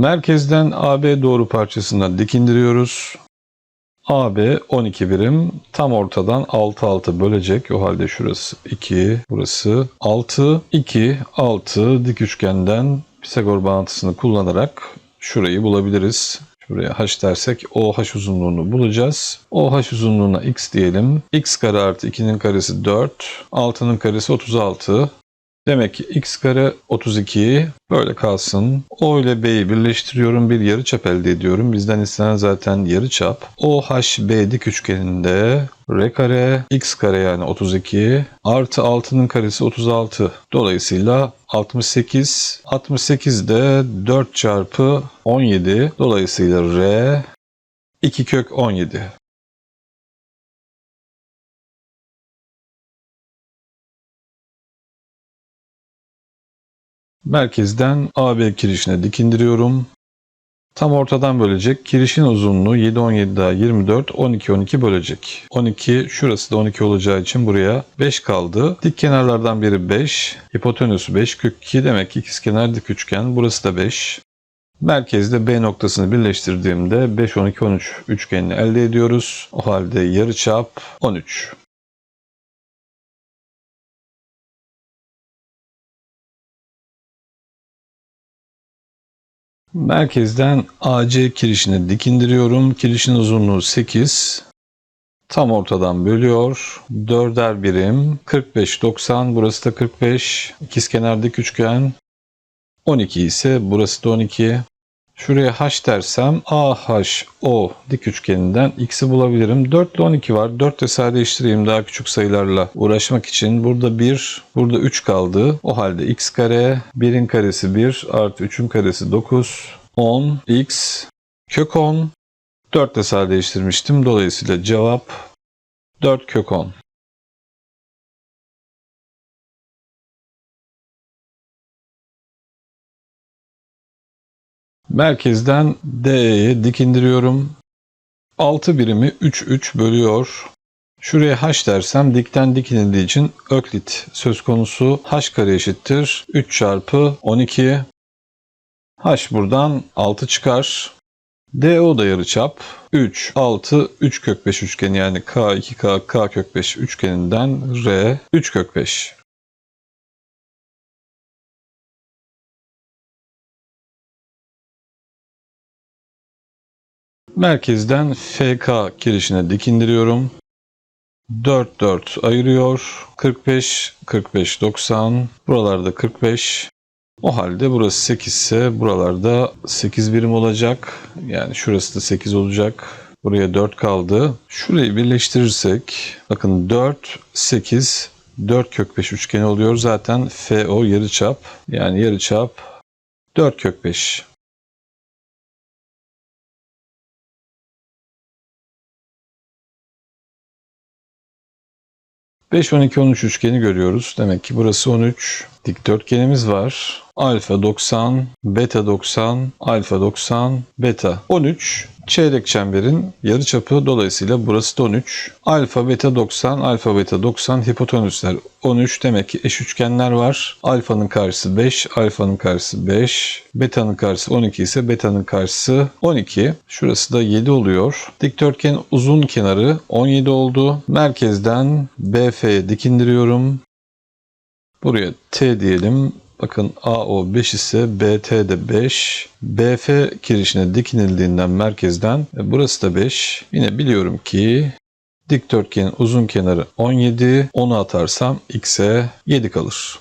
Merkezden AB doğru parçasına dikindiriyoruz. AB 12 birim tam ortadan 6 6 bölecek. O halde şurası 2, burası 6, 2, 6 dik üçgenden Pisagor bağıntısını kullanarak şurayı bulabiliriz. Şuraya h dersek OH uzunluğunu bulacağız. OH uzunluğuna x diyelim. x kare artı 2'nin karesi 4. 6'nın karesi 36. Demek ki x kare 32 böyle kalsın. O ile b'yi birleştiriyorum. Bir yarıçap elde ediyorum. Bizden istenen zaten yarıçap. OHB dik üçgeninde r kare x kare yani 32 artı 6'nın karesi 36. Dolayısıyla 68. 68 de 4 çarpı 17. Dolayısıyla r 2 kök 17. Merkezden AB kirişine dikindiriyorum. Tam ortadan bölecek. Kirişin uzunluğu 7 17 daha 24 12 12 bölecek. 12 şurası da 12 olacağı için buraya 5 kaldı. Dik kenarlardan biri 5. Hipotenüsü 5 kök 2 demek ki ikizkenar dik üçgen. Burası da 5. Merkezde B noktasını birleştirdiğimde 5 12 13 üçgenini elde ediyoruz. O halde yarıçap 13. Merkezden AC kirişine dikindiriyorum. Kirişin uzunluğu 8. Tam ortadan bölüyor. Dörder birim. 45 90. Burası da 45. İkizkenar dik üçgen. 12 ise burası da 12. Şuraya h dersem AHO dik üçgeninden x'i bulabilirim. 4 ile 12 var. 4 de sadeleştireyim daha küçük sayılarla uğraşmak için. Burada 1, burada 3 kaldı. O halde x kare, 1'in karesi 1 artı 3'ün karesi 9, 10, x, kök 10. 4 de sadeleştirmiştim. Dolayısıyla cevap 4 kök 10. Merkezden DE'ye dik indiriyorum. 6 birimi 3 3 bölüyor. Şuraya h dersem dikten dik inildiği için öklit söz konusu. h kare eşittir 3 çarpı 12. h buradan 6 çıkar. DO da yarıçap. 3, 6, 3 kök 5 üçgeni yani K2K, K kök 5 üçgeninden R 3 kök 5. Merkezden FK kirişine dik indiriyorum. 4 4 ayırıyor. 45 45 90. Buralarda 45. O halde burası 8 ise buralarda 8 birim olacak. Yani şurası da 8 olacak. Buraya 4 kaldı. Şurayı birleştirirsek bakın 4 8 4 kök 5 üçgeni oluyor. Zaten FO yarıçap. Yani yarıçap 4 kök 5. Beş, on iki, on üç üçgeni görüyoruz. Demek ki burası 13. Dikdörtgenimiz var. Alfa 90, beta 90, alfa 90, beta 13. Çeyrek çemberin yarıçapı dolayısıyla burası da 13. Alfa beta 90, alfa beta 90, hipotenüsler 13. Demek ki eş üçgenler var. Alfanın karşısı 5, alfanın karşısı 5. Beta'nın karşısı 12 ise beta'nın karşısı 12. Şurası da 7 oluyor. Dikdörtgen uzun kenarı 17 oldu. Merkezden BF'ye dikindiriyorum. Buraya T diyelim. Bakın AO 5 ise BT de 5. BF kirişine dikinildiğinden merkezden e, burası da 5. Yine biliyorum ki dikdörtgenin uzun kenarı 17. 10'u atarsam x'e 7 kalır.